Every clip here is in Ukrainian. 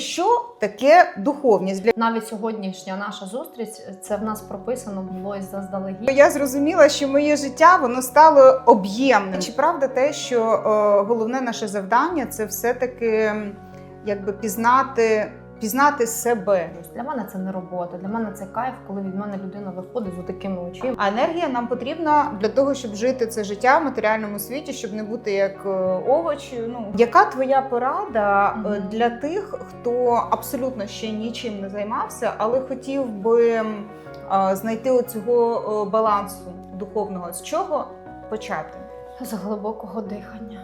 Що таке духовність? Для Навіть сьогоднішня наша зустріч це в нас прописано було і заздалегідь. я зрозуміла, що моє життя воно стало об'ємним. Чи правда те, що о, головне наше завдання це все-таки якби пізнати, пізнати себе? Для мене це не робота. Для мене це кайф, коли від мене людина виходить з такими очима. А енергія нам потрібна для того, щоб жити це життя в матеріальному світі, щоб не бути як е, овоч. Ну яка твоя порада е, Мгм. для тих, хто абсолютно ще нічим не займався, але хотів би е, знайти оцього е, балансу духовного? З чого почати? З глибокого дихання.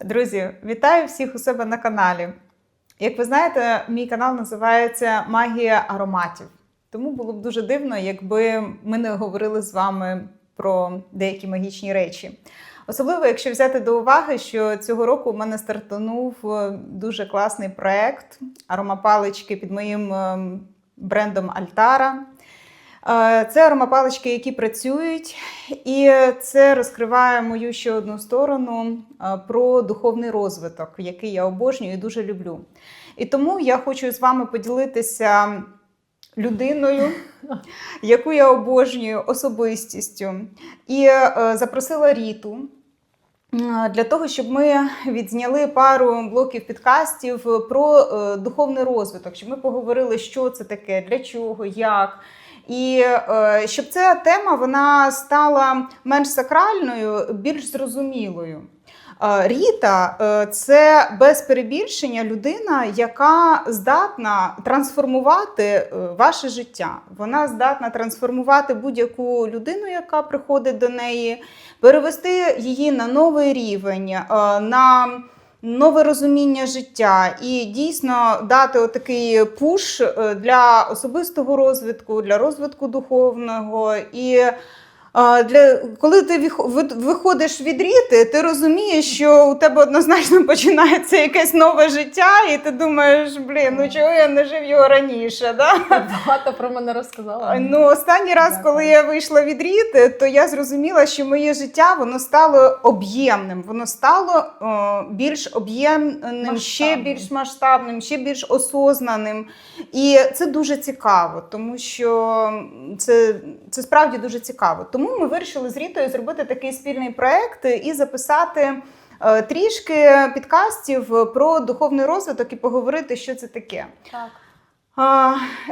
Друзі, вітаю всіх у себе на каналі. Як ви знаєте, мій канал називається Магія ароматів. Тому було б дуже дивно, якби ми не говорили з вами про деякі магічні речі. Особливо, якщо взяти до уваги, що цього року у мене стартанув е, дуже класний проект аромапалички під моїм ем, брендом Альтара. Е, Це аромапалички, які працюють, і це розкриває мою ще одну сторону е, про духовний розвиток, який я обожнюю і дуже люблю. І тому я хочу з вами поділитися людиною, яку я обожнюю, особистістю. І е, запросила Ріту. Для того, щоб ми відзняли пару блоків підкастів про духовний розвиток, щоб ми поговорили, що це таке, для чого, як. І е, щоб ця тема вона стала менш сакральною, більш зрозумілою. Е, Ріта е, це без перебільшення людина, яка здатна трансформувати ваше життя. Вона здатна трансформувати будь-яку людину, яка приходить до неї, перевести її на новий рівень, на нове розуміння життя і дійсно дати отакий пуш е, для особистого розвитку, для розвитку духовного. І для, коли ти виходиш від ріти, ти розумієш, що у тебе однозначно починається якесь нове життя, і ти думаєш, блін, ну чого я не жив його раніше? Да? Багато про мене розказала. Ну, останній раз, коли я вийшла від Ріти, то я зрозуміла, що моє життя воно стало об'ємним, воно стало о, більш об'ємним, ще більш масштабним, ще більш осознаним. І це дуже цікаво, тому що це, це справді дуже цікаво. Тому ми вирішили з Рітою зробити такий спільний проект і записати. е, Трішки підкастів про духовний розвиток і поговорити, що це таке. Так.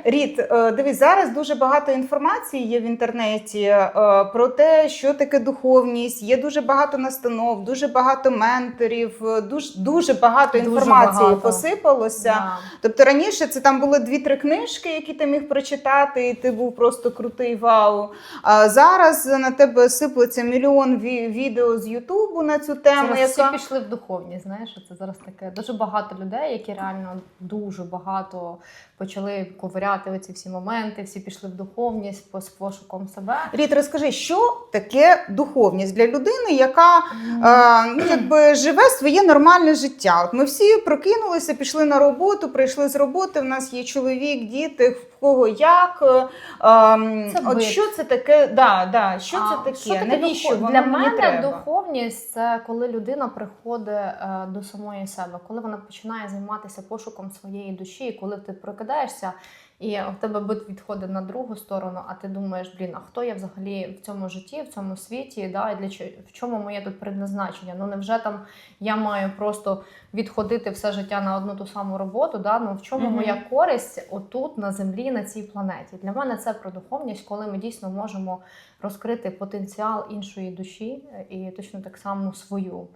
Рід, е, дивись, зараз дуже багато інформації є в інтернеті е, про те, що таке духовність. Є дуже багато настанов, дуже багато менторів, е, дуже, дуже багато Дуже інформації багато. посипалося. Да. Тобто раніше це там були дві-три книжки, які ти міг прочитати, і ти був просто крутий вау. А зараз на тебе сиплеться мільйон відео з Ютубу на цю тему. Зараз всі пішли в духовність. Знаєш, це зараз таке. Дуже багато людей, які реально дуже багато почали ковиряти оці всі моменти, всі пішли в духовність по з пошуком себе. Рід, розкажи, що таке духовність для людини, яка е, ну, якби живе своє нормальне життя. От ми всі прокинулися, пішли на роботу, прийшли з роботи. В нас є чоловік, діти, кого як. Е, ем, Це от бит. що це таке? Да, да, що А, це таке? що таке Навіщо духов- воно для мені мене треба? духовність це коли людина приходить е, до самої себе, коли вона починає займатися пошуком своєї душі, коли ти прокидаєшся. І в тебе бит відходить на другу сторону, а ти думаєш, блін, а хто я взагалі в цьому житті, в цьому світі, да, і для чого в чому моє тут предназначення? Ну невже там я маю просто відходити все життя на одну ту саму роботу? Да? Ну в чому Мгм. моя користь отут на землі, на цій планеті? Для мене це про духовність, коли ми дійсно можемо розкрити потенціал іншої душі е, і точно так само свою.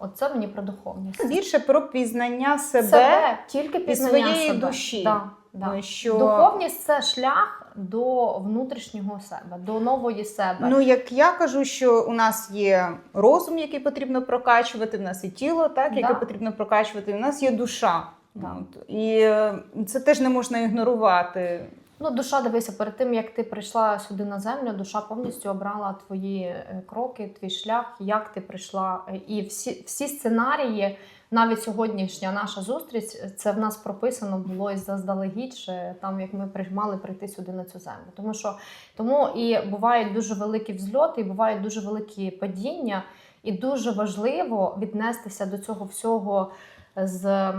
Оце мені про духовність. Більше про пізнання себе, тільки і своєї себе. душі. Да, да. Ну, що Духовність це шлях до внутрішнього себе, до нової себе. Ну, як я кажу, що у нас є розум, який потрібно прокачувати, в нас є тіло, так, яке Да. потрібно прокачувати, в нас є душа. Да. От. І е, це теж не можна ігнорувати. Ну, душа, дивися, перед тим як ти прийшла сюди на землю, душа повністю обрала твої е, кроки, твій шлях, як ти прийшла. Е, І всі, всі сценарії навіть сьогоднішня наша зустріч це в нас прописано було і заздалегідь, ще там як ми приймали прийти сюди на цю землю. Тому що тому і бувають дуже великі взльоти, і бувають дуже великі падіння, і дуже важливо віднестися до цього всього з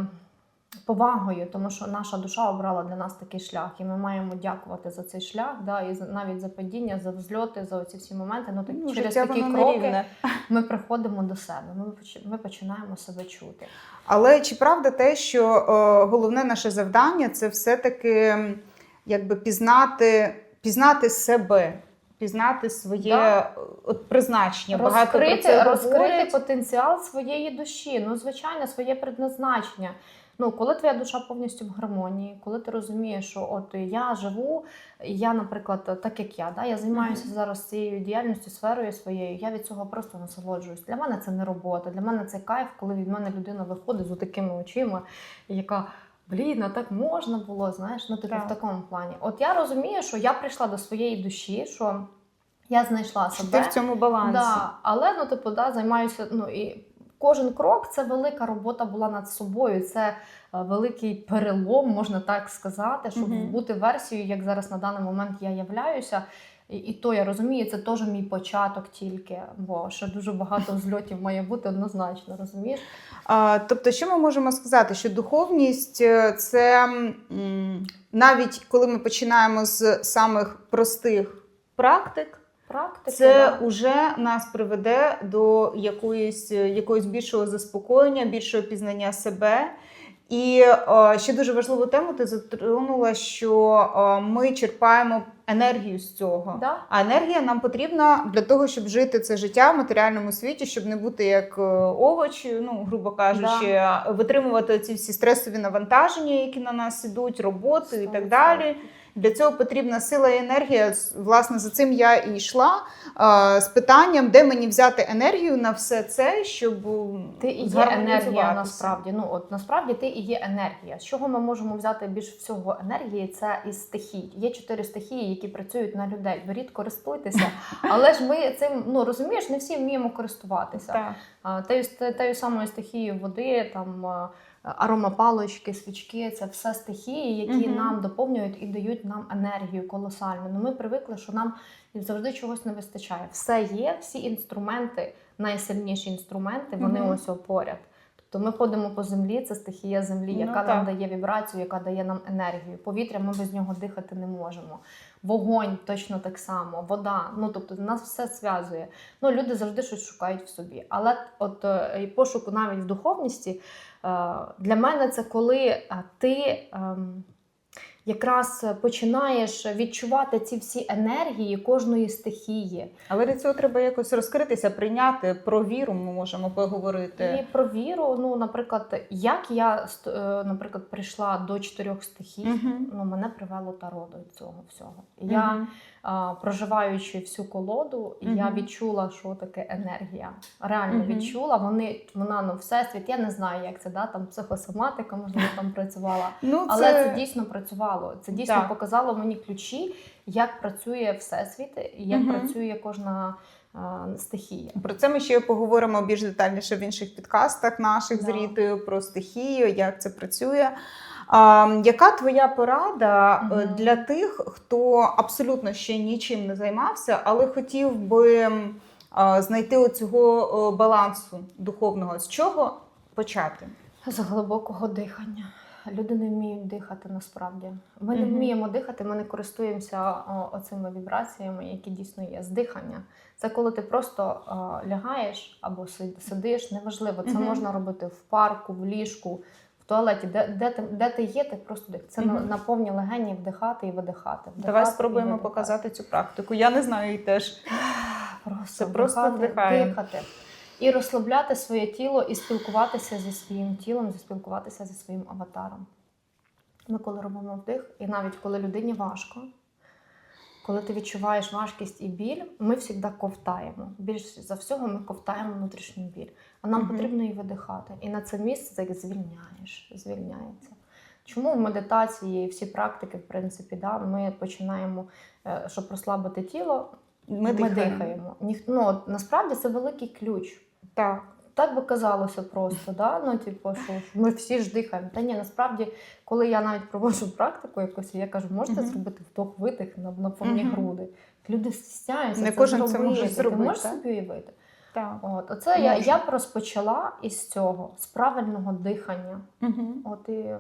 повагою, тому що наша душа обрала для нас такий шлях, і ми маємо дякувати за цей шлях, да, і навіть за падіння, за взльоти, за ці всі моменти. Ну так Ну, через такі кроки ми приходимо до себе. Ми ми починаємо себе чути. Але чи правда те, що е, головне наше завдання це все-таки якби пізнати, пізнати себе, пізнати своє Да. е, от, призначення. Багато про розкрити, це розкрити потенціал своєї душі. Ну, звичайно, своє предназначення. Ну, коли твоя душа повністю в гармонії, коли ти розумієш, що от я живу, я, наприклад, так як я, да, я займаюся зараз цією діяльністю, сферою своєю, я від цього просто насолоджуюсь. Для мене це не робота, для мене це кайф, коли від мене людина виходить з такими очима, яка. Блін, а так можна було, знаєш, ну типу Так. в такому плані. От я розумію, що я прийшла до своєї душі, що я знайшла себе. ти в цьому балансі. Да, але ну, типу, да, займаюся. Ну і кожен крок це велика робота була над собою. Це е, великий перелом, можна так сказати, щоб Мгм. бути версією, як зараз на даний момент я являюся. І, і то я розумію, це теж мій початок тільки, бо ще дуже багато взльотів має бути однозначно, розумієш? А, тобто, що ми можемо сказати? Що духовність е, це м, навіть коли ми починаємо з самих простих практик. Практика. Це да. вже нас приведе до якоїсь, якоїсь більшого заспокоєння, більшого пізнання себе. І е, ще дуже важливу тему ти затронула, що е, ми черпаємо енергію з цього. Да? А енергія нам потрібна для того, щоб жити це життя в матеріальному світі, щоб не бути як е, овочі, ну грубо кажучи, витримувати ці всі стресові навантаження, які на нас ідуть, роботу і так 100%. далі. Для цього потрібна сила і енергія. Власне, за цим я і йшла з питанням, де мені взяти енергію на все це, щоб Ти і є енергія насправді. Ну от насправді ти і є енергія. З чого ми можемо взяти більш всього енергії? Це із стихій. Є чотири стихії, які працюють на людей. Беріть, користуйтеся. Але ж ми цим ну розумієш, не всі вміємо користуватися. Так. Тею, тею самою стихією води, там аромапалочки, свічки це все стихії, які Мгм. нам доповнюють і дають нам енергію колосальну. Ну, ми привикли, що нам завжди чогось не вистачає. Все є, всі інструменти, найсильніші інструменти, вони Мгм. ось поряд. Тобто ми ходимо по землі, це стихія землі, Ну, яка так. нам дає вібрацію, яка дає нам енергію. Повітря ми без нього дихати не можемо. Вогонь точно так само, вода. Ну тобто нас все зв'язує. Ну люди завжди щось шукають в собі. Але от е, і пошук навіть в духовності для мене це коли е, ти. ем, Якраз починаєш відчувати ці всі енергії кожної стихії. Але для цього треба якось розкритися, прийняти про віру. Ми можемо поговорити. І про віру, ну, наприклад, як я е, наприклад, прийшла до чотирьох стихій, Мгм. ну, мене привело таро до цього всього. Я, Мгм. Проживаючи всю колоду, я відчула, що таке енергія. Реально Мгм. відчула. Вони, вона ну, всесвіт, я не знаю, як це, да, там психосоматика, можливо, там працювала. Ну, Але це дійсно працювало. Це дійсно Так. показало мені ключі, як працює всесвіт, як працює кожна стихія. Про це ми ще поговоримо більш детальніше в інших підкастах наших з Рітою про стихію, як це працює. А, яка твоя порада Мгм. для тих, хто абсолютно ще нічим не займався, але хотів би знайти оцього е, балансу духовного? З чого почати? З глибокого дихання. Люди не вміють дихати насправді. Ми не вміємо дихати, ми не користуємося оцими вібраціями, які дійсно є. З дихання. Це коли ти просто лягаєш або сидиш, неважливо. Це можна робити в парку, в ліжку, в туалеті, де, де, ти, де ти є, ти просто. Це на- повні легені вдихати і видихати. Вдихати Давай спробуємо показати цю практику. Я не знаю її теж. Просто Це просто вдихати, вдихаємо. дихати. І розслабляти своє тіло і спілкуватися зі своїм тілом, зі спілкуватися зі своїм аватаром. Ми коли робимо вдих, і навіть коли людині важко, коли ти відчуваєш важкість і біль, ми завжди ковтаємо. Більш за всього ми ковтаємо внутрішню біль. А нам Мгм. потрібно її видихати. І на це місце так звільняєш, звільняється. Чому в медитації і всі практики, в принципі, да, ми починаємо, е, щоб розслабити тіло, Ми, ми, дихаємо. дихаємо. Ніх- ну, насправді це великий ключ. Так. Так би казалося просто, да? ну, типу, що ми всі ж дихаємо. Та ні, насправді, коли я навіть проводжу практику якусь, я кажу, можете Мгм. зробити вдох-видих на, на повні Мгм. груди. Люди стісняються. Не це кожен це може зробити, Ти можеш так? собі уявити? Так. От, оце я, я розпочала із цього, з правильного дихання. Угу. От і м,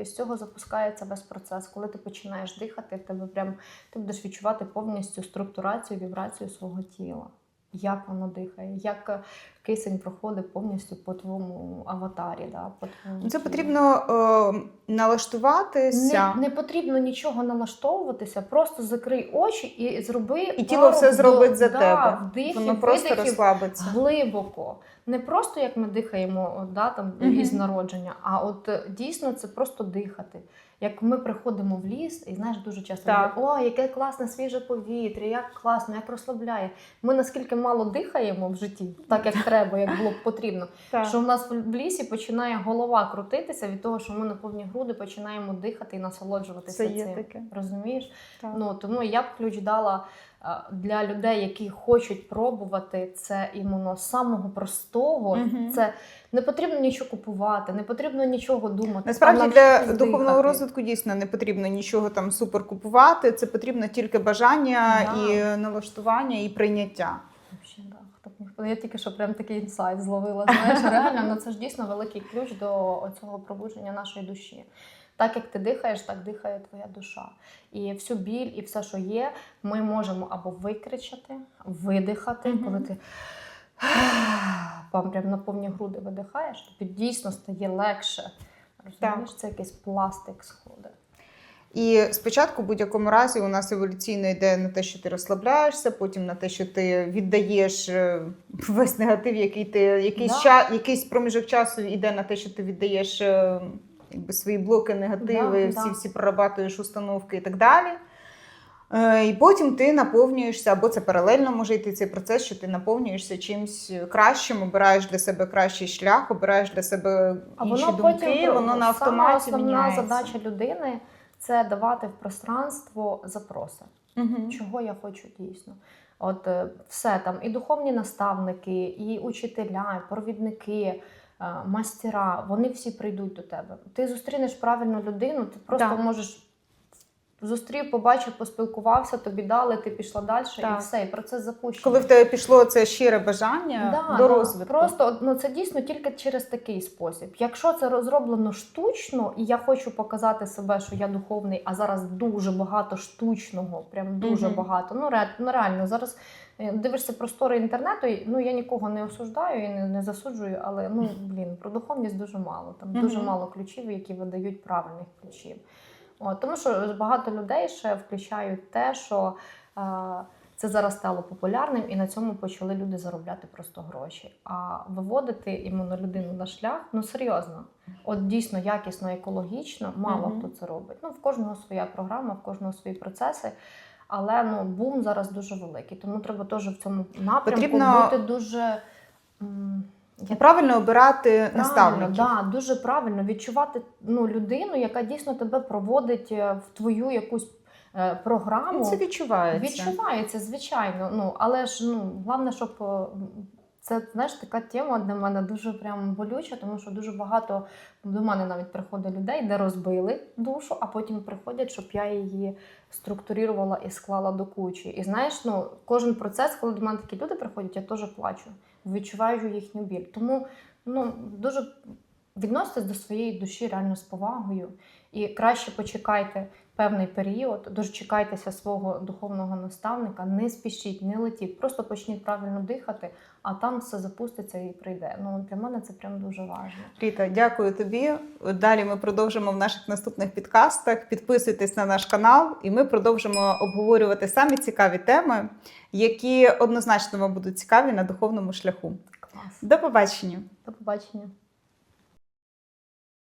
із цього запускається весь процес. Коли ти починаєш дихати, в тебе прям ти будеш відчувати повністю структурацію, вібрацію свого тіла. Як воно дихає, як кисень проходить повністю по твоєму аватарі. Да, по твоєму Це потрібно е, налаштуватися. Не, не потрібно нічого налаштовуватися, просто закрий очі і зроби І тіло все зробить вдох- за да, тебе. Вдихів, Воно просто розслабиться. глибоко. Не просто як ми дихаємо да, там, Мгм. із народження, а от е, дійсно це просто дихати. Як ми приходимо в ліс, і знаєш, дуже часто Так. о, яке класне свіже повітря, як класно, як розслабляє. Ми наскільки мало дихаємо в житті, так як треба, як було б потрібно, Так. що в нас в лісі починає голова крутитися від того, що ми на повні груди починаємо дихати і насолоджуватися Це є цим. таке. Розумієш? Так. Ну тому я б ключ дала е, для людей, які хочуть пробувати це іменно самого простого. Мгм. Це не потрібно нічого купувати, не потрібно нічого думати. Насправді для духовного дихати. розвитку дійсно не потрібно нічого там супер купувати. Це потрібно тільки бажання Да. і налаштування, і прийняття. Вообще, да. Хто б міг подумати. Я тільки що прям такий інсайт зловила. Знаєш, реально, ну це ж дійсно великий ключ до цього пробудження нашої душі. Так як ти дихаєш, так дихає твоя душа. І всю біль, і все, що є, ми можемо або викричати, видихати, Мгм. коли ти пам, прям на повні груди видихаєш, тобі дійсно стає легше. Розумієш, це якийсь пластик сходить. І спочатку, в будь-якому разі, у нас еволюційно йде на те, що ти розслабляєшся, потім на те, що ти віддаєш е, весь негатив, який ти якийсь Да. ча, якийсь проміжок часу йде на те, що ти віддаєш е, якби, свої блоки, негативи, Да, всі да. всі прорабатуєш установки і так далі. Е, І потім ти наповнюєшся, або це паралельно може йти цей процес, що ти наповнюєшся чимось кращим, обираєш для себе кращий шлях, обираєш для себе А інші воно думки, потім воно на автоматі основна задача людини це давати в пространство запроси. угу. чого я хочу дійсно. От е, все там, і духовні наставники, і учителя, і провідники, е, мастера, вони всі прийдуть до тебе. Ти зустрінеш правильну людину, ти просто Так. можеш зустрів, побачив, поспілкувався, тобі дали, ти пішла далі, Так. і все, і процес запущений. Коли в тебе пішло це щире бажання Да, до да. розвитку. Просто ну, це дійсно тільки через такий спосіб. Якщо це розроблено штучно, і я хочу показати себе, що я духовний, а зараз дуже багато штучного, прям дуже Мгм. багато. Ну, ре, ну реально, зараз е, дивишся простори інтернету, і, ну я нікого не осуждаю і не, не засуджую, але ну блін, про духовність дуже мало. Там дуже мало ключів, які видають правильних ключів. От, тому що багато людей ще включають те, що. Е, це зараз стало популярним, і на цьому почали люди заробляти просто гроші. А виводити іменно людину на шлях, ну серйозно, от дійсно якісно, екологічно, мало Мгм. хто це робить. Ну, в кожного своя програма, в кожного свої процеси. Але ну бум зараз дуже великий, тому треба теж в цьому напрямку Потрібно- бути дуже. м, як Правильно обирати Правильно, наставників. да, дуже правильно відчувати ну, людину, яка дійсно тебе проводить е, в твою якусь е, програму. Ну, Це відчувається. Відчувається, звичайно. Ну, але ж ну, головне, щоб е, це знаєш, така тема для мене дуже прям болюча, тому що дуже багато до мене навіть приходить людей, де розбили душу, а потім приходять, щоб я її структурувала і склала до кучі. І знаєш, ну кожен процес, коли до мене такі люди приходять, я теж плачу, відчуваю їхню біль. Тому ну дуже відноситесь до своєї душі реально з повагою. І краще почекайте певний період, дочекайтеся свого духовного наставника, не спішіть, не летіть, просто почніть правильно дихати, а там все запуститься і прийде. Ну для мене це прям дуже важливо. Ріта, дякую тобі. Далі ми продовжимо в наших наступних підкастах. Підписуйтесь на наш канал, і ми продовжимо обговорювати самі цікаві теми, які однозначно вам будуть цікаві на духовному шляху. Клас. До побачення! До побачення.